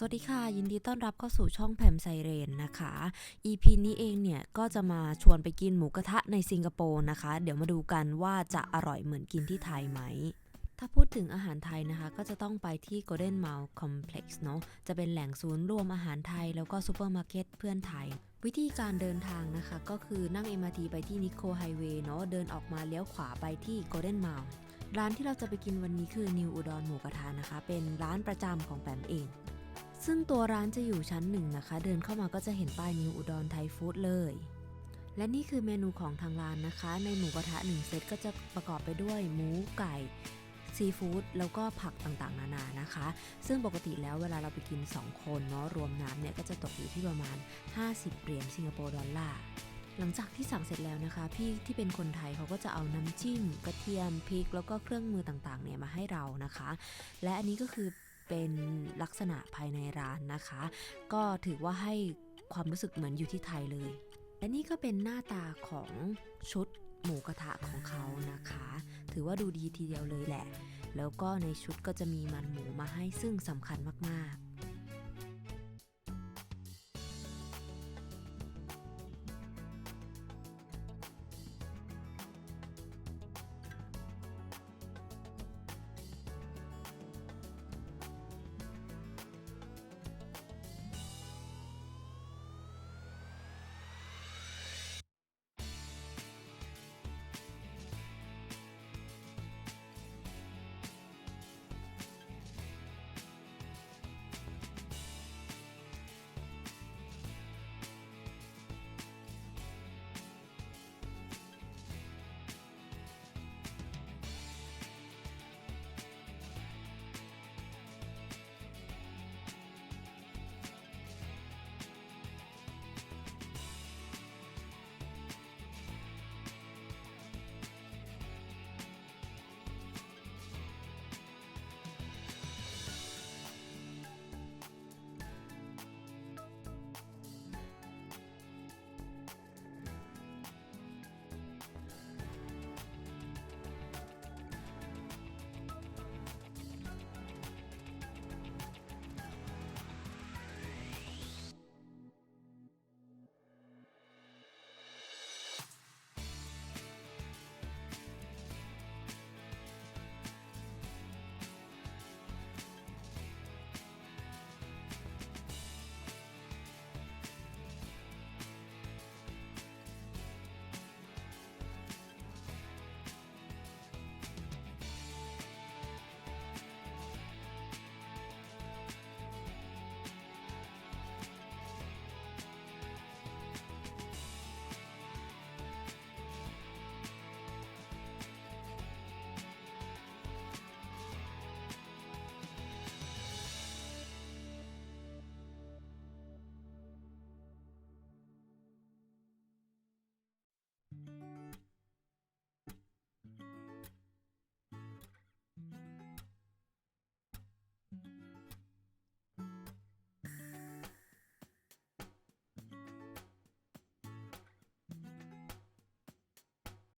สวัสดีค่ะ ยินดีต้อนรับเข้าสู่ช่องแพมไซเรนนะคะ EP นี้เองเนี่ยก็จะมาชวนไปกินหมูกระทะในสิงคโปร์นะคะ เดี๋ยวมาดูกันว่าจะอร่อยเหมือนกินที่ไทยไหม ถ้าพูดถึงอาหารไทยนะคะ ก็จะต้องไปที่ Golden Mile Complex เนอะจะเป็นแหล่งศูนย์รวมอาหารไทยแล้วก็ซูเปอร์มาร์เก็ตเพื่อนไทยวิธีการเดินทางนะคะ ก็คือนั่ง MRT ไปที่นิโคไฮเวย์เนาะเดินออกมาเลี้ยวขวาไปที่ Golden Mile ร้านที่เราจะไปกินวันนี้คือนิวอุดรหมูกระทะนะคะ เป็นร้านประจำของแปมเอง ซึ่งตัวร้านจะอยู่ชั้นหนึ่งนะคะ เดินเข้ามาก็จะเห็นป้ายนิวอุดรไทยฟู้ดเลย และนี่คือเมนูของทางร้านนะคะ ในหมูกระทะหนึ่งเซตก็จะประกอบไปด้วยหมูไก่ซีฟู้ดแล้วก็ผักต่างๆ นานานะคะ ซึ่งปกติแล้วเวลาเราไปกิน 2 คนเนาะรวมน้ำเนี่ยก็จะตกอยู่ที่ประมาณ 50 เหรียญสิงคโปร์ดอลลาร์หลังจากที่สั่งเสร็จแล้วนะคะ พี่ที่เป็นคนไทยเขาก็จะเอาน้ำจิ้ม กระเทียมพริก แล้วก็เครื่องมือต่างๆเนี่ยมาให้เรานะคะ และอันนี้ก็คือ เป็นลักษณะภายในร้านนะคะ ก็ถือว่าให้ความรู้สึกเหมือนอยู่ที่ไทยเลย และนี่ก็เป็นหน้าตาของชุดหมูกระทะของเขานะคะ ถือว่าดูดีทีเดียวเลยแหละ แล้วก็ในชุดก็จะมีมันหมูมาให้ซึ่งสำคัญมากๆ